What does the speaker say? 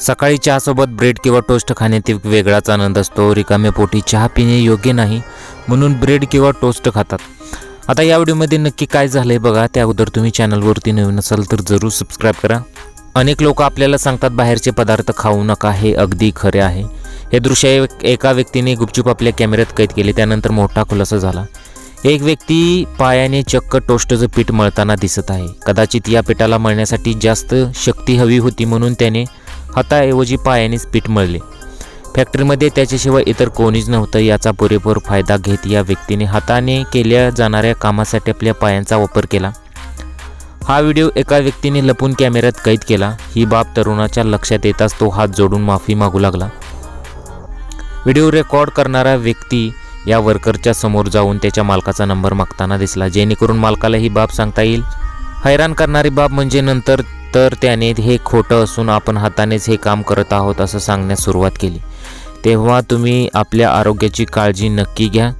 सकाळी चहासोबत ब्रेड किंवा टोस्ट खाण्यात एक वेगळाच आनंद असतो. रिकाम्या पोटी चहा पिणे योग्य नाही म्हणून ब्रेड किंवा टोस्ट खातात. आता या व्हिडिओमध्ये नक्की काय झालंय बघा. त्या अगोदर तुम्ही चॅनलवरती नवीन असाल तर जरूर सबस्क्राईब करा. अनेक लोक आपल्याला सांगतात बाहेरचे पदार्थ खाऊ नका हे अगदी खरे आहे. हे दृश्य एका व्यक्तीने गुपचूप आपल्या कॅमेऱ्यात कैद केले त्यानंतर मोठा खुलासा झाला. एक व्यक्ती पायाने चक्क टोस्टचं पीठ मळताना दिसत आहे. कदाचित या पिठाला मळण्यासाठी जास्त शक्ती हवी होती म्हणून त्याने हाताऐवजी पायानेच पीठ मळले. फॅक्टरीमध्ये त्याच्याशिवाय इतर कोणीच नव्हतं. याचा पुरेपूर फायदा घेत या व्यक्तीने हाताने केल्या जाणाऱ्या कामासाठी आपल्या पायांचा वापर केला. हा व्हिडिओ एका व्यक्तीने लपून कॅमेऱ्यात कैद केला. ही बाब तरुणाच्या लक्षात येताच तो हात जोडून माफी मागू लागला. व्हिडिओ रेकॉर्ड करणारा व्यक्ती या वर्करच्या समोर जाऊन त्याच्या मालकाचा नंबर मागताना दिसला. जेणेकरून मालकाला ही बाब सांगता येईल. हैराण करणारी बाब म्हणजे नंतर तर त्याने हे खोटं असून आपण हातानेच हे काम करत आहोत असं सांगण्यास सुरुवात केली. तेव्हा तुम्ही आपल्या आरोग्याची काळजी नक्की घ्या.